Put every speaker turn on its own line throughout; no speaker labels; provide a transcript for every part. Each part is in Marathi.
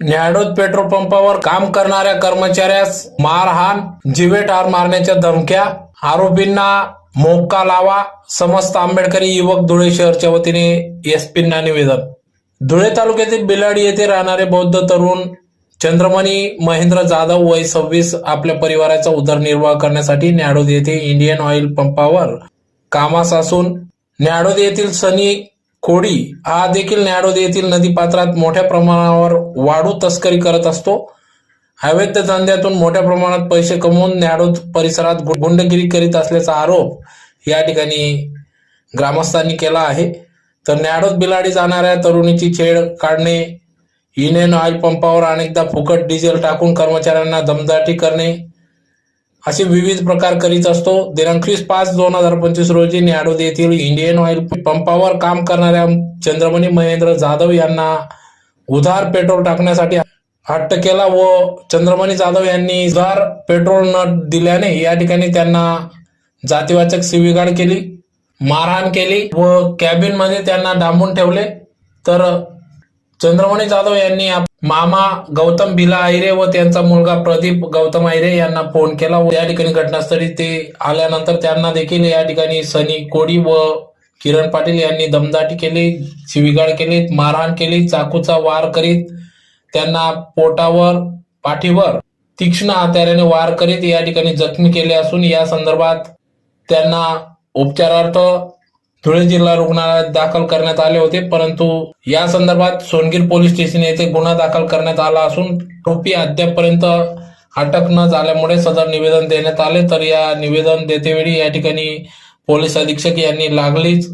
न्याडोद पेट्रोल पंपावर काम करणाऱ्या कर्मचाऱ्यास मारहाण जिवे ठार मारण्याच्या धमक्या आरोपींना मोक्का लावा समस्त आंबेडकरी युवक धुळे शहरच्या वतीने एसपींना निवेदन. धुळे तालुक्यातील बिलाडी येथे राहणारे बौद्ध तरुण चंद्रमणी महेंद्र जाधव वय सव्वीस आपल्या परिवाराचा उदरनिर्वाह करण्यासाठी न्याडोद येथे इंडियन ऑइल पंपावर कामास असून न्याडोद येथील सनी कोडी हा देखील न्याडोद येथील नदीपात्रात मोठ्या प्रमाणावर वाढू तस्करी करत असतो. अवैध धंद्यातून मोठ्या प्रमाणात पैसे कमवून न्याडोद परिसरात गु- गुंडगिरी करीत असल्याचा आरोप या ठिकाणी ग्रामस्थांनी केला आहे. तर न्याडोद बिलाडी जाणाऱ्या तरुणीची छेड काढणे युनियन ऑइल पंपावर अनेकदा फुकट डिझेल टाकून कर्मचाऱ्यांना दमदाटी करणे असे विविध प्रकार करीत असतो. दिनांकवीस पाच दोन हजार पंचवीस रोजी न्याडोद येथील इंडियन ऑइल पंपावर काम करणाऱ्या चंद्रमणी महेंद्र जाधव यांना उधार पेट्रोल टाकण्यासाठी हट्ट केला व चंद्रमणी जाधव यांनी उधार पेट्रोल न दिल्याने या ठिकाणी त्यांना जातीवाचक शिवीगाळ केली मारहाण केली व कॅबिनमध्ये त्यांना डांबून ठेवले. तर चंद्रमणी जाधव यांनी आप- मामा गौतम भिला आयरे व त्यांचा मुलगा प्रदीप गौतम आयरे यांना फोन केला व या ठिकाणी घटनास्थळी ते आल्यानंतर त्यांना देखील या ठिकाणी सनी कोडी व किरण पाटील यांनी दमदाटी केली शिविगाळ केली मारहाण केली चाकूचा वार करीत त्यांना पोटावर पाठीवर तीक्ष्ण हत्याराने वार करीत या ठिकाणी जखमी केले असून या संदर्भात त्यांना उपचारार्थ धुळे जिल्हा रुग्णालयात दाखल करण्यात आले होते परंतु या संदर्भात सोनगीर पोलीस स्टेशन येथे गुन्हा दाखल करण्यात आला असून टोपी अद्यापपर्यंत अटक न झाल्यामुळे सदर निवेदन देण्यात आले. तर या निवेदन देतेवेळी या ठिकाणी पोलीस अधीक्षक यांनी लागलीच.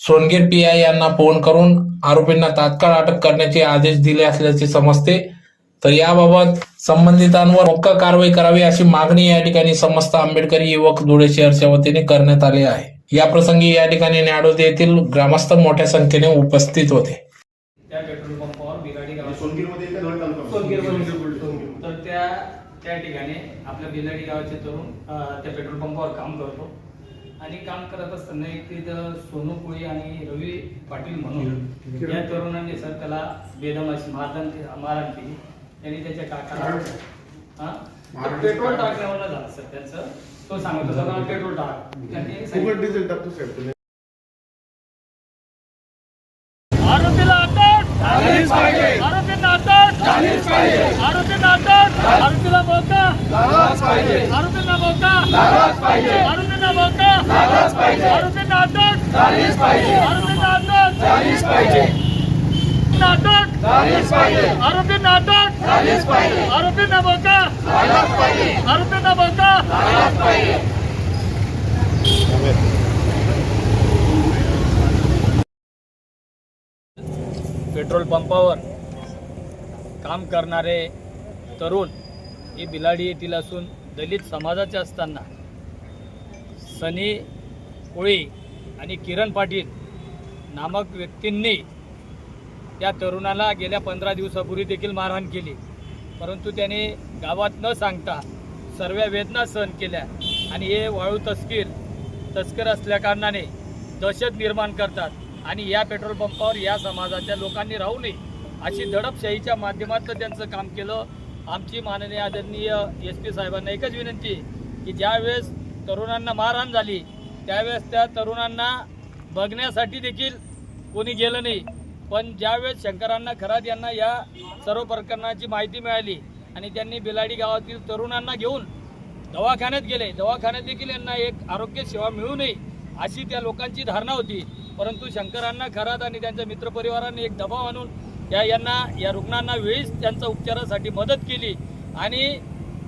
सोनगीर पी आय यांना फोन करून आरोपींना तात्काळ अटक करण्याचे आदेश दिले असल्याचे समजते. तर याबाबत संबंधितांवर मोक्का कारवाई करावी अशी मागणी या ठिकाणी समस्त आंबेडकरी युवक धुळे शहरच्या वतीने करण्यात आली आहे. या प्रसंगी या ठिकाणी न्याडोद येथील ग्रामस्थ मोठ्या संख्येने उपस्थित होते.
त्या पेट्रोल पंपावर
सोनगीरमध्ये.
तर त्या त्या ठिकाणी आपल्या बिलाडी गावाचे तरुण त्या पेट्रोल पंपावर काम करतो. आणि काम करत असताना एक तिथं सोनू कोळी आणि रवी पाटील म्हणून या तरुणांनी सर त्याला बेदम अशी मारहाण मारहाण केली. त्यांनी त्याच्या काकाला हा? पेट्रोल
काय?
टाकण्यावर झालं सर त्यांचं. तो सांगत होता मला पेट्रोल टाक त्यांनी
फुकट
सांगितलं-
डिझेल टाकतो साहेब तुम्ही.
आरोपीला अटक झालीच पाहिजे. आरोपींना अटक झालीच पाहिजे. आरोपींना अटक आरोपीला मौका झालाच पाहिजे. आरोपींना मौका झालाच पाहिजे. आरोपींना मौका झालाच पाहिजे. आरोपींना अटक झालीच पाहिजे. आरोपींना अटक झालीच पाहिजे. आरोपींना मौका झालाच पाहिजे. आरोपींना मौका झालाच पाहिजे. पेट्रोल पंपावर काम करणारे तरुण हे बिलाडी येथील असून दलित समाजाचे असताना सनी कोळी आणि किरण पाटील नामक व्यक्तींनी त्या तरुणाला गेल्या पंधरा दिवसापूर्वी देखील मारहाण केली. परंतु त्याने गावात न सांगता सर्व वेदना सहन केल्या आणि हे वाळू तस्कीर तस्कर असल्याकारणाने दहशत निर्माण करतात आणि या पेट्रोल पंपावर या समाजाच्या लोकांनी राहू नये अशी दडपशाहीच्या माध्यमातून त्यांचं काम केलं. आमची माननीय आदरणीय एस पी साहेबांना एकच विनंती आहे की ज्यावेळेस तरुणांना मारहाण झाली त्यावेळेस त्या तरुणांना बघण्यासाठी देखील कोणी गेलं नाही. पण ज्यावेळेस शंकरांना खरात यांना या सर्व प्रकरणाची माहिती मिळाली आणि त्यांनी बिलाडी गावातील तरुणांना घेऊन दवाखान्यात गेले. दवाखान्यात देखील यांना एक आरोग्य सेवा मिळू नये अशी त्या लोकांची धारणा होती. परंतु शंकरांना खरात आणि त्यांच्या मित्रपरिवाराने एक दबाव आणून या यांना या रुग्णांना वेळीच त्यांच्या उपचारासाठी मदत केली आणि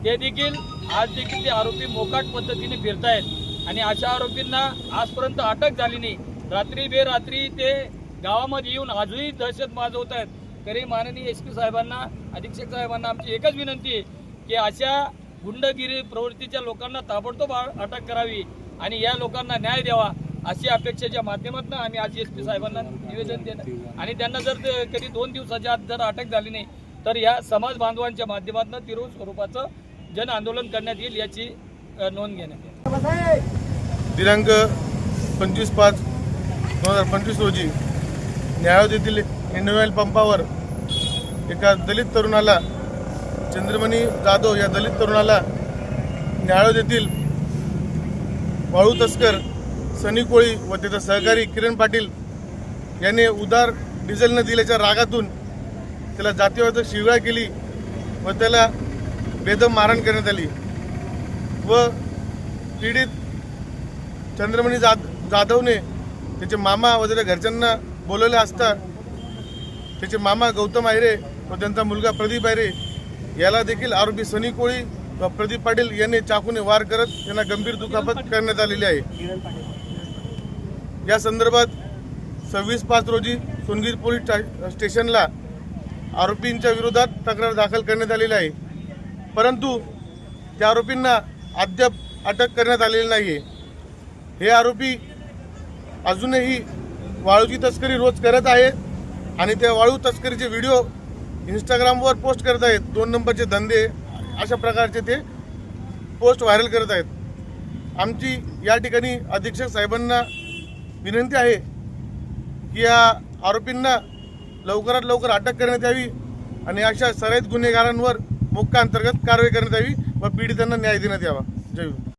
ते देखील आज देखील ते आरोपी मोकाट पद्धतीने फिरतायत. आणि अशा आरोपींना आजपर्यंत अटक झाली नाही. रात्री बेरात्री ते गावामध्ये येऊन आजही दहशत माजवत आहेत तरी माननीय एस पी साहेबांना अधीक्षक साहेबांना आमची एकच विनंती आहे की अशा गुंडगिरी प्रवृत्तीच्या लोकांना ताबडतोब अटक करावी आणि या लोकांना न्याय द्यावा अशी अपेक्षेच्या माध्यमातून आम्ही आज एस पी साहेबांना निवेदन देणं आणि त्यांना जर कधी दोन दिवसाच्या आत जर अटक झाली नाही तर या समाज बांधवांच्या माध्यमातून तीव्र स्वरूपाचं जन आंदोलन करण्यात येईल याची नोंद घेण्यात येईल.
दिनांक पंचवीस पाच दोन हजार पंचवीस रोजी न्यायालय येथील इंडियन पंपावर एका दलित तरुणाला चंद्रमणी जाधव या दलित तरुणाला न्यायालय येथील वाळू तस्कर सनी कोळी व त्याचा सहकारी किरण पाटील याने उदार डिझेल न दिल्याच्या रागातून त्याला जातीवाद शिवगाळ केली व त्याला बेदम मारण करण्यात आली व पीडित चंद्रमणी जाद जाधवने त्याचे मामा व त्याच्या घरच्यांना बोलवले असता त्याचे मामा गौतम आयरे व त्यांचा मुलगा प्रदीप आयरे याला देखील आरोपी सनी कोळी व प्रदीप पाटील यांनी चाकूने वार करत त्यांना गंभीर दुखापत करण्यात आलेली आहे. या संदर्भात सव्वीस पाच रोजी सोनगीर पोलीस स्टा- स्टेशनला आरोपींच्या विरोधात तक्रार दाखल करण्यात आलेली आहे. परंतु त्या आरोपींना अद्याप अटक करण्यात आलेली नाही हे आरोपी अजूनही वाळूची तस्करी रोज करत आहेत आणि त्या वाळू तस्करीचे व्हिडिओ इंस्टाग्रामवर पोस्ट करत आहेत. दोन नंबरचे धंदे अशा प्रकारचे ते पोस्ट व्हायरल करत आहेत. आमची या ठिकाणी अधीक्षक साहेबांना विनंती आहे की या आरोपींना लवकरात लवकर अटक करण्यात यावी आणि अशा सराईत गुन्हेगारांवर मुक्का अंतर्गत कारवाई करण्यात यावी व पीडितांना न्याय देण्यात यावा. जय हिंद.